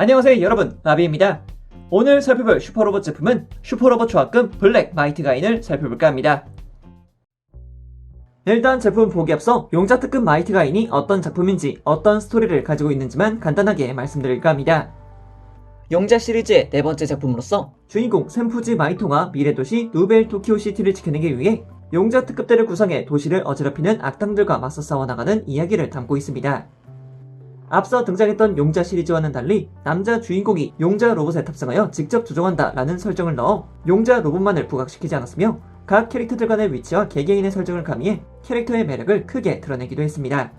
안녕하세요 여러분. 라비입니다. 오늘 살펴볼 슈퍼로봇 제품은 슈퍼로봇 조합금 블랙 마이트 가인을 살펴볼까 합니다. 일단 제품 보기 앞서 용자 특급 마이트 가인이 어떤 작품인지 어떤 스토리를 가지고 있는지만 간단하게 말씀드릴까 합니다. 용자 시리즈의 네 번째 작품으로서 주인공 샘푸지 마이토가 미래도시 누벨 토키오 시티를 지켜내기 위해 용자 특급대를 구성해 도시를 어지럽히는 악당들과 맞서 싸워나가는 이야기를 담고 있습니다. 앞서 등장했던 용자 시리즈와는 달리 남자 주인공이 용자 로봇에 탑승하여 직접 조종한다 라는 설정을 넣어 용자 로봇만을 부각시키지 않았으며 각 캐릭터들 간의 위치와 개개인의 설정을 가미해 캐릭터의 매력을 크게 드러내기도 했습니다.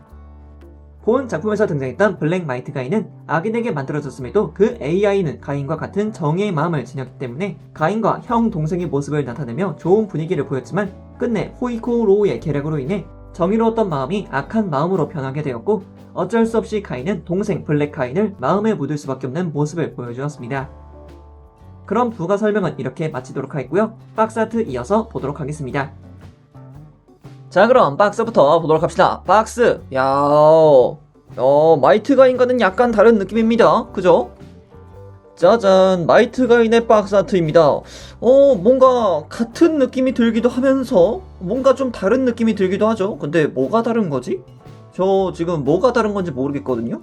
본 작품에서 등장했던 블랙 마이트 가인은 악인에게 만들어졌음에도 그 AI는 가인과 같은 정의의 마음을 지녔기 때문에 가인과 형 동생의 모습을 나타내며 좋은 분위기를 보였지만 끝내 호이코 로우의 계략으로 인해 정의로웠던 마음이 악한 마음으로 변하게 되었고 어쩔 수 없이 가인은 동생 블랙 가인을 마음에 묻을 수밖에 없는 모습을 보여주었습니다. 그럼 부가 설명은 이렇게 마치도록 하겠고요. 박스 아트 이어서 보도록 하겠습니다. 자 그럼 박스부터 보도록 합시다. 박스 야 어, 마이트 가인과는 약간 다른 느낌입니다. 그죠? 짜잔 마이트 가인의 박스 아트입니다. 어 뭔가 같은 느낌이 들기도 하면서 뭔가 좀 다른 느낌이 들기도 하죠. 근데 뭐가 다른 거지? 저 지금 뭐가 다른 건지 모르겠거든요.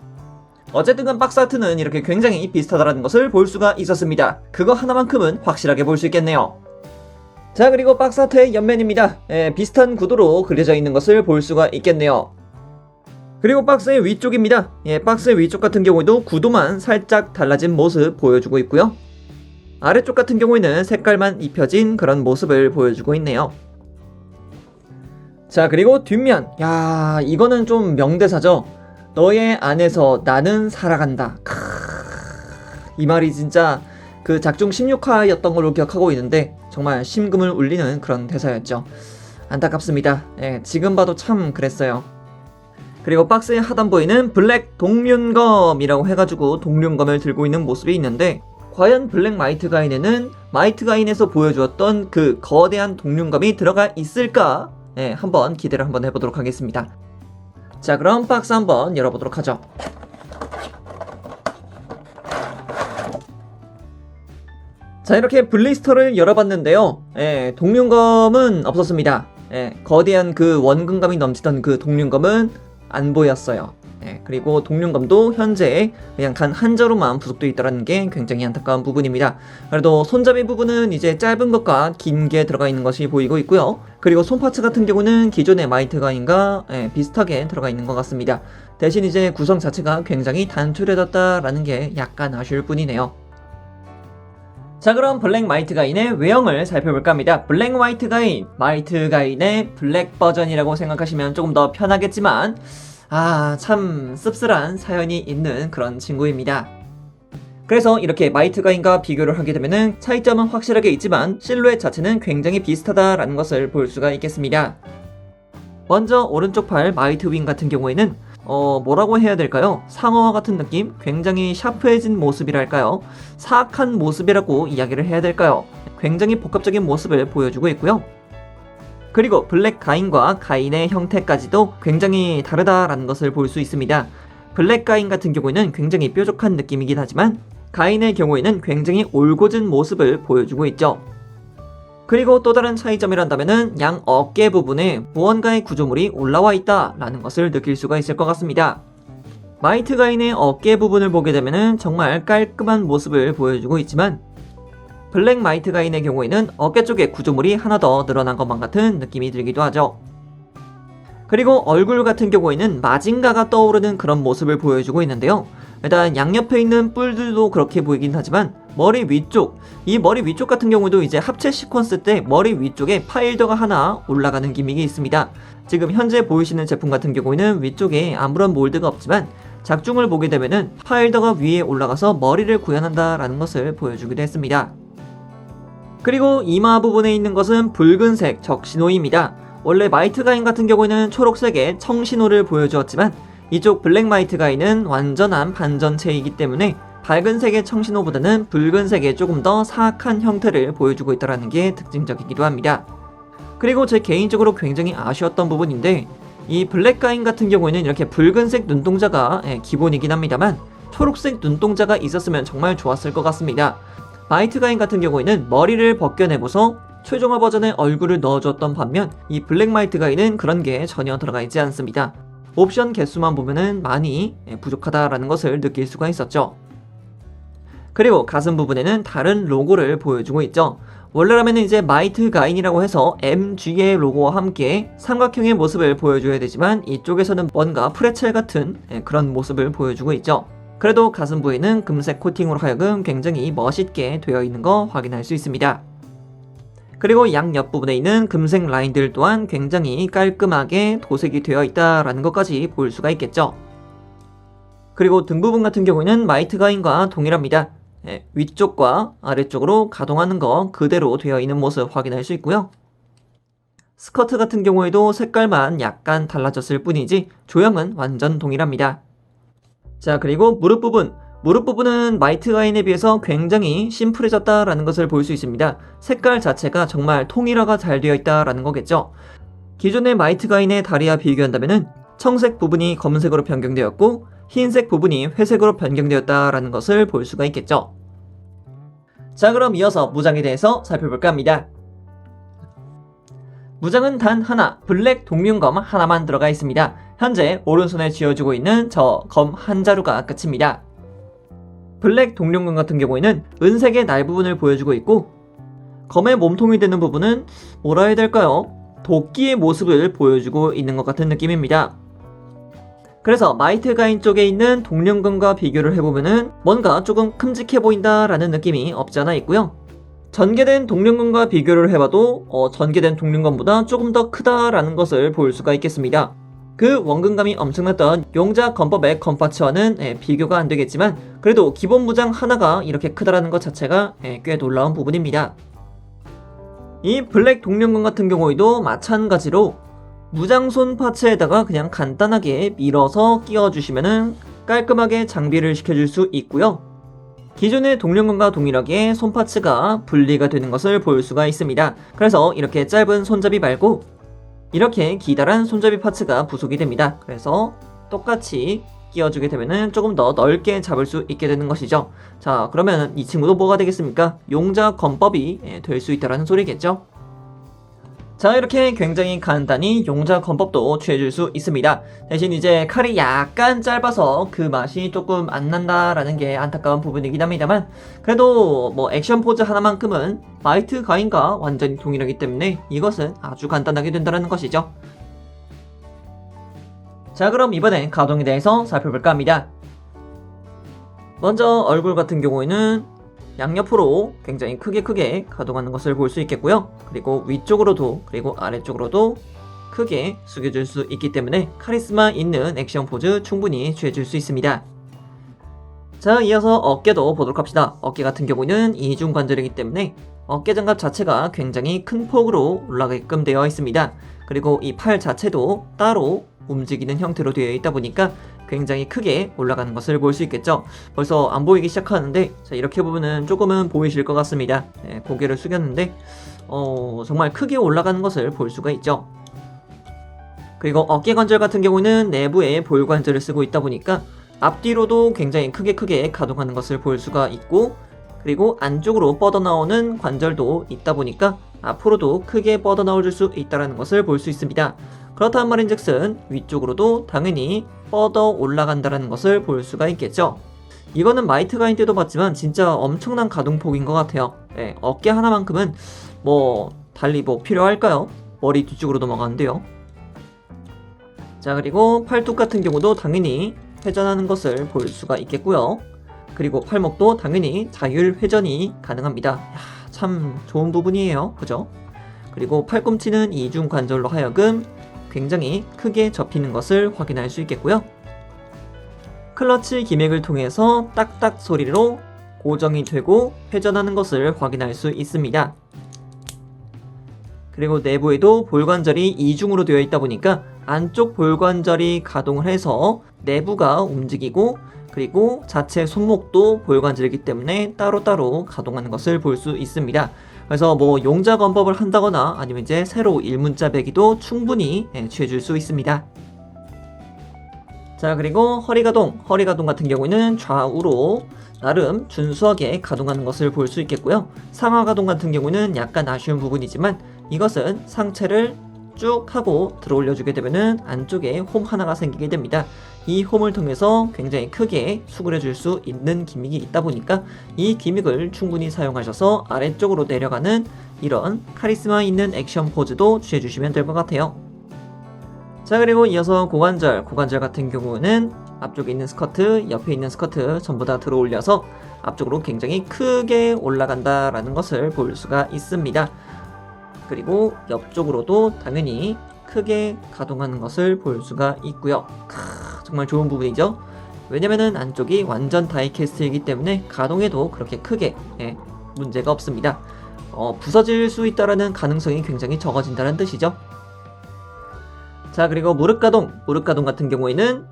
어쨌든 박스 아트는 이렇게 굉장히 비슷하다는 것을 볼 수가 있었습니다. 그거 하나만큼은 확실하게 볼 수 있겠네요. 자 그리고 박스 아트의 옆면입니다. 예, 비슷한 구도로 그려져 있는 것을 볼 수가 있겠네요. 그리고 박스의 위쪽입니다. 예, 박스의 위쪽 같은 경우에도 구도만 살짝 달라진 모습 보여주고 있고요. 아래쪽 같은 경우에는 색깔만 입혀진 그런 모습을 보여주고 있네요. 자 그리고 뒷면 야 이거는 좀 명대사죠. 너의 안에서 나는 살아간다. 크으, 이 말이 진짜 그 작중 16화였던 걸로 기억하고 있는데 정말 심금을 울리는 그런 대사였죠. 안타깝습니다. 예, 지금 봐도 참 그랬어요. 그리고 박스의 하단부에는 블랙 동륜검이라고 해가지고 동륜검을 들고 있는 모습이 있는데 과연 블랙 마이트 가인에는 마이트 가인에서 보여주었던 그 거대한 동륜검이 들어가 있을까? 예, 한번 기대를 한번 해보도록 하겠습니다. 자, 그럼 박스 한번 열어보도록 하죠. 자, 이렇게 블리스터를 열어봤는데요. 예, 동륜검은 없었습니다. 예, 거대한 그 원근감이 넘치던 그 동륜검은 안 보였어요. 예, 그리고 동륜검도 현재 그냥 단 한자로만 부속되어 있다는 게 굉장히 안타까운 부분입니다. 그래도 손잡이 부분은 이제 짧은 것과 긴 게 들어가 있는 것이 보이고 있고요. 그리고 손파츠 같은 경우는 기존의 마이트 가인과 예, 비슷하게 들어가 있는 것 같습니다. 대신 이제 구성 자체가 굉장히 단출해졌다라는 게 약간 아쉬울 뿐이네요. 자 그럼 블랙 마이트 가인의 외형을 살펴볼까 합니다. 블랙 마이트 가인, 마이트 가인의 블랙 버전이라고 생각하시면 조금 더 편하겠지만 아 참 씁쓸한 사연이 있는 그런 친구입니다. 그래서 이렇게 마이트 가인과 비교를 하게 되면 차이점은 확실하게 있지만 실루엣 자체는 굉장히 비슷하다라는 것을 볼 수가 있겠습니다. 먼저 오른쪽 팔 마이트 윙 같은 경우에는 어 뭐라고 해야 될까요? 상어와 같은 느낌? 굉장히 샤프해진 모습이랄까요? 사악한 모습이라고 이야기를 해야 될까요? 굉장히 복합적인 모습을 보여주고 있고요. 그리고 블랙 가인과 가인의 형태까지도 굉장히 다르다라는 것을 볼 수 있습니다. 블랙 가인 같은 경우에는 굉장히 뾰족한 느낌이긴 하지만 가인의 경우에는 굉장히 올곧은 모습을 보여주고 있죠. 그리고 또 다른 차이점이란다면은 양 어깨 부분에 무언가의 구조물이 올라와 있다라는 것을 느낄 수가 있을 것 같습니다. 마이트 가인의 어깨 부분을 보게 되면은 정말 깔끔한 모습을 보여주고 있지만 블랙 마이트 가인의 경우에는 어깨 쪽에 구조물이 하나 더 늘어난 것만 같은 느낌이 들기도 하죠. 그리고 얼굴 같은 경우에는 마징가가 떠오르는 그런 모습을 보여주고 있는데요. 일단 양옆에 있는 뿔들도 그렇게 보이긴 하지만 머리 위쪽, 이 머리 위쪽 같은 경우도 이제 합체 시퀀스 때 머리 위쪽에 파일더가 하나 올라가는 기믹이 있습니다. 지금 현재 보이시는 제품 같은 경우에는 위쪽에 아무런 몰드가 없지만 작중을 보게 되면은 파일더가 위에 올라가서 머리를 구현한다라는 것을 보여주기도 했습니다. 그리고 이마 부분에 있는 것은 붉은색 적신호입니다. 원래 마이트 가인 같은 경우에는 초록색의 청신호를 보여주었지만 이쪽 블랙 마이트 가인은 완전한 반전체이기 때문에 밝은 색의 청신호보다는 붉은 색의 조금 더 사악한 형태를 보여주고 있다는 게 특징적이기도 합니다. 그리고 제 개인적으로 굉장히 아쉬웠던 부분인데 이 블랙 가인 같은 경우에는 이렇게 붉은색 눈동자가 예, 기본이긴 합니다만 초록색 눈동자가 있었으면 정말 좋았을 것 같습니다. 마이트 가인 같은 경우에는 머리를 벗겨내고서 최종화 버전의 얼굴을 넣어줬던 반면 이 블랙 마이트 가인은 그런 게 전혀 들어가 있지 않습니다. 옵션 개수만 보면은 많이 예, 부족하다라는 것을 느낄 수가 있었죠. 그리고 가슴 부분에는 다른 로고를 보여주고 있죠. 원래라면 이제 마이트 가인이라고 해서 MG의 로고와 함께 삼각형의 모습을 보여줘야 되지만 이쪽에서는 뭔가 프레첼 같은 예, 그런 모습을 보여주고 있죠. 그래도 가슴 부위는 금색 코팅으로 하여금 굉장히 멋있게 되어 있는 거 확인할 수 있습니다. 그리고 양 옆 부분에 있는 금색 라인들 또한 굉장히 깔끔하게 도색이 되어 있다라는 것까지 볼 수가 있겠죠. 그리고 등 부분 같은 경우에는 마이트 가인과 동일합니다. 예, 위쪽과 아래쪽으로 가동하는 거 그대로 되어 있는 모습 확인할 수 있고요. 스커트 같은 경우에도 색깔만 약간 달라졌을 뿐이지 조형은 완전 동일합니다. 자 그리고 무릎 부분 무릎 부분은 마이트 가인에 비해서 굉장히 심플해졌다라는 것을 볼 수 있습니다. 색깔 자체가 정말 통일화가 잘 되어 있다라는 거겠죠. 기존의 마이트 가인의 다리와 비교한다면은 청색 부분이 검은색으로 변경되었고 흰색 부분이 회색으로 변경되었다라는 것을 볼 수가 있겠죠. 자 그럼 이어서 무장에 대해서 살펴볼까 합니다. 무장은 단 하나, 블랙 동륜검 하나만 들어가 있습니다. 현재 오른손에 쥐어주고 있는 저 검 한 자루가 끝입니다. 블랙 동륜검 같은 경우에는 은색의 날 부분을 보여주고 있고 검의 몸통이 되는 부분은 뭐라 해야 될까요? 도끼의 모습을 보여주고 있는 것 같은 느낌입니다. 그래서 마이트 가인 쪽에 있는 동륜검과 비교를 해보면은 뭔가 조금 큼직해 보인다라는 느낌이 없지 않아 있고요. 전개된 동륜검과 비교를 해봐도 어, 전개된 동륜검보다 조금 더 크다라는 것을 볼 수가 있겠습니다. 그 원근감이 엄청났던 용자 검법의 검파츠와는 예, 비교가 안 되겠지만 그래도 기본 무장 하나가 이렇게 크다라는 것 자체가 예, 꽤 놀라운 부분입니다. 이 블랙 동륜검 같은 경우에도 마찬가지로 무장손 파츠에다가 그냥 간단하게 밀어서 끼워주시면은 깔끔하게 장비를 시켜줄 수 있고요. 기존의 동륜검과 동일하게 손파츠가 분리가 되는 것을 볼 수가 있습니다. 그래서 이렇게 짧은 손잡이 말고 이렇게 기다란 손잡이 파츠가 부속이 됩니다. 그래서 똑같이 끼워주게 되면은 조금 더 넓게 잡을 수 있게 되는 것이죠. 자, 그러면 이 친구도 뭐가 되겠습니까? 용자 건법이 예, 될수 있다라는 소리겠죠. 자 이렇게 굉장히 간단히 용자 건법도 취해줄 수 있습니다. 대신 이제 칼이 약간 짧아서 그 맛이 조금 안 난다라는 게 안타까운 부분이긴 합니다만 그래도 뭐 액션 포즈 하나만큼은 마이트 가인과 완전히 동일하기 때문에 이것은 아주 간단하게 된다는 것이죠. 자 그럼 이번엔 가동에 대해서 살펴볼까 합니다. 먼저 얼굴 같은 경우에는 양옆으로 굉장히 크게 크게 가동하는 것을 볼 수 있겠고요. 그리고 위쪽으로도 그리고 아래쪽으로도 크게 숙여줄 수 있기 때문에 카리스마 있는 액션 포즈 충분히 취해줄 수 있습니다. 자 이어서 어깨도 보도록 합시다. 어깨 같은 경우는 이중 관절이기 때문에 어깨 장갑 자체가 굉장히 큰 폭으로 올라가게끔 되어 있습니다. 그리고 이 팔 자체도 따로 움직이는 형태로 되어 있다 보니까 굉장히 크게 올라가는 것을 볼 수 있겠죠. 벌써 안 보이기 시작하는데 자, 이렇게 보면은 조금은 보이실 것 같습니다. 네, 고개를 숙였는데 어, 정말 크게 올라가는 것을 볼 수가 있죠. 그리고 어깨 관절 같은 경우는 내부에 볼 관절을 쓰고 있다 보니까 앞뒤로도 굉장히 크게 크게 가동하는 것을 볼 수가 있고 그리고 안쪽으로 뻗어나오는 관절도 있다 보니까 앞으로도 크게 뻗어나올 수 있다는 것을 볼 수 있습니다. 그렇다는 말인즉슨 위쪽으로도 당연히 뻗어 올라간다는 것을 볼 수가 있겠죠. 이거는 마이트 가인 때도 봤지만 진짜 엄청난 가동폭인 것 같아요. 네, 어깨 하나만큼은 뭐 달리 뭐 필요할까요? 머리 뒤쪽으로 넘어가는데요. 자 그리고 팔뚝 같은 경우도 당연히 회전하는 것을 볼 수가 있겠고요. 그리고 팔목도 당연히 자율 회전이 가능합니다. 야, 참 좋은 부분이에요. 그죠? 그리고 팔꿈치는 이중 관절로 하여금 굉장히 크게 접히는 것을 확인할 수 있겠고요. 클러치 기맥을 통해서 딱딱 소리로 고정이 되고 회전하는 것을 확인할 수 있습니다. 그리고 내부에도 볼관절이 이중으로 되어 있다 보니까 안쪽 볼관절이 가동을 해서 내부가 움직이고 그리고 자체 손목도 볼관절이기 때문에 따로따로 가동하는 것을 볼 수 있습니다. 그래서 뭐 용자 건법을 한다거나 아니면 이제 새로 일문자 배기도 충분히 예, 취해줄 수 있습니다. 자 그리고 허리 가동, 허리 가동 같은 경우에는 좌우로 나름 준수하게 가동하는 것을 볼 수 있겠고요. 상하 가동 같은 경우는 약간 아쉬운 부분이지만 이것은 상체를 쭉 하고 들어 올려주게 되면은 안쪽에 홈 하나가 생기게 됩니다. 이 홈을 통해서 굉장히 크게 수그려 줄 수 있는 기믹이 있다 보니까 이 기믹을 충분히 사용하셔서 아래쪽으로 내려가는 이런 카리스마 있는 액션 포즈도 취해 주시면 될 것 같아요. 자 그리고 이어서 고관절, 고관절 같은 경우는 앞쪽에 있는 스커트, 옆에 있는 스커트 전부 다 들어 올려서 앞쪽으로 굉장히 크게 올라간다라는 것을 볼 수가 있습니다. 그리고 옆쪽으로도 당연히 크게 가동하는 것을 볼 수가 있고요. 크, 정말 좋은 부분이죠. 왜냐면은 안쪽이 완전 다이캐스트이기 때문에 가동해도 그렇게 크게 예, 문제가 없습니다. 어, 부서질 수 있다라는 가능성이 굉장히 적어진다는 뜻이죠. 자 그리고 무릎 가동, 무릎 가동 같은 경우에는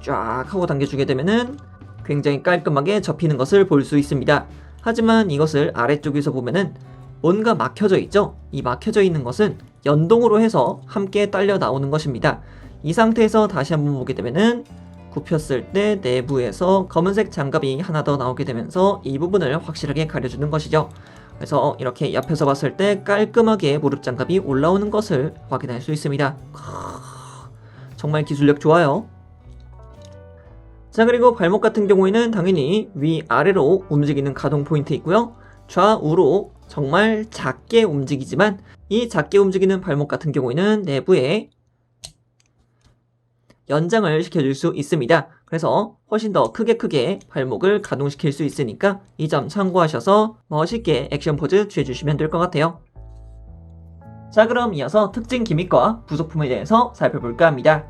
쫙 하고 당겨주게 되면은 굉장히 깔끔하게 접히는 것을 볼 수 있습니다. 하지만 이것을 아래쪽에서 보면은 뭔가 막혀져 있죠? 이 막혀져 있는 것은 연동으로 해서 함께 딸려 나오는 것입니다. 이 상태에서 다시 한번 보게 되면은 굽혔을 때 내부에서 검은색 장갑이 하나 더 나오게 되면서 이 부분을 확실하게 가려주는 것이죠. 그래서 이렇게 옆에서 봤을 때 깔끔하게 무릎 장갑이 올라오는 것을 확인할 수 있습니다. 크, 정말 기술력 좋아요. 자 그리고 발목 같은 경우에는 당연히 위아래로 움직이는 가동 포인트 있고요. 좌우로 정말 작게 움직이지만 이 작게 움직이는 발목 같은 경우에는 내부에 연장을 시켜줄 수 있습니다. 그래서 훨씬 더 크게 크게 발목을 가동시킬 수 있으니까 이 점 참고하셔서 멋있게 액션 포즈 취해주시면 될 것 같아요. 자 그럼 이어서 특징 기믹과 부속품에 대해서 살펴볼까 합니다.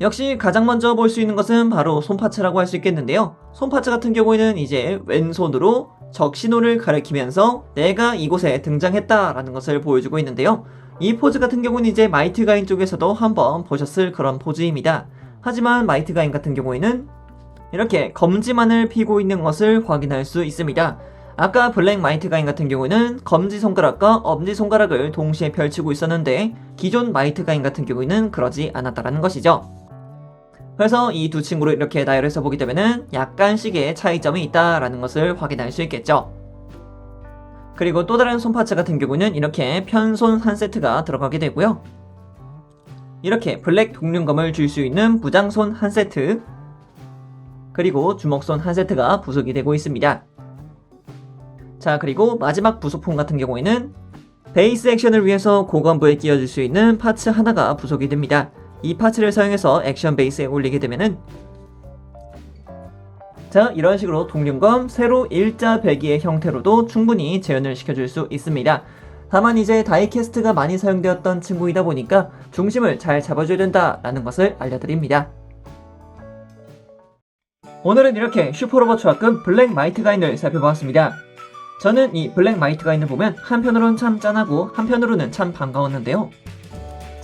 역시 가장 먼저 볼 수 있는 것은 바로 손파츠라고 할 수 있겠는데요. 손파츠 같은 경우에는 이제 왼손으로 적 신호를 가리키면서 내가 이곳에 등장했다라는 것을 보여주고 있는데요. 이 포즈 같은 경우는 이제 마이트 가인 쪽에서도 한번 보셨을 그런 포즈입니다. 하지만 마이트 가인 같은 경우에는 이렇게 검지만을 피고 있는 것을 확인할 수 있습니다. 아까 블랙 마이트 가인 같은 경우는 검지 손가락과 엄지 손가락을 동시에 펼치고 있었는데 기존 마이트 가인 같은 경우에는 그러지 않았다라는 것이죠. 그래서 이 두 친구를 이렇게 나열해서 보게 되면은 약간씩의 차이점이 있다라는 것을 확인할 수 있겠죠. 그리고 또 다른 손파츠 같은 경우는 이렇게 편손 한 세트가 들어가게 되고요. 이렇게 블랙 독륜검을 줄 수 있는 무장손 한 세트, 그리고 주먹손 한 세트가 부속이 되고 있습니다. 자, 그리고 마지막 부속품 같은 경우에는 베이스 액션을 위해서 고관부에 끼워줄 수 있는 파츠 하나가 부속이 됩니다. 이 파츠를 사용해서 액션 베이스에 올리게 되면은 자 이런 식으로 동륜검 세로 일자 배기의 형태로도 충분히 재현을 시켜줄 수 있습니다. 다만 이제 다이캐스트가 많이 사용되었던 친구이다 보니까 중심을 잘 잡아줘야 된다라는 것을 알려드립니다. 오늘은 이렇게 슈퍼로봇 조합금 블랙 마이트 가인을 살펴보았습니다. 저는 이 블랙 마이트 가인을 보면 한편으로는 참 짠하고 한편으로는 참 반가웠는데요.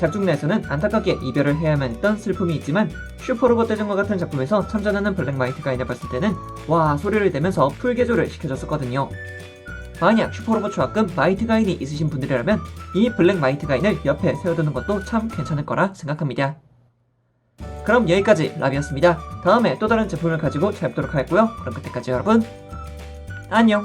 작중 내에서는 안타깝게 이별을 해야만 했던 슬픔이 있지만 슈퍼로봇 대전과 같은 작품에서 참전하는 블랙 마이트 가인을 봤을 때는 와 소리를 내면서 풀 개조를 시켜줬었거든요. 만약 슈퍼로봇 조합금 마이트 가인이 있으신 분들이라면 이 블랙 마이트 가인을 옆에 세워두는 것도 참 괜찮을 거라 생각합니다. 그럼 여기까지 라비였습니다. 다음에 또 다른 제품을 가지고 찾아뵙도록 하겠고요. 그럼 그때까지 여러분 안녕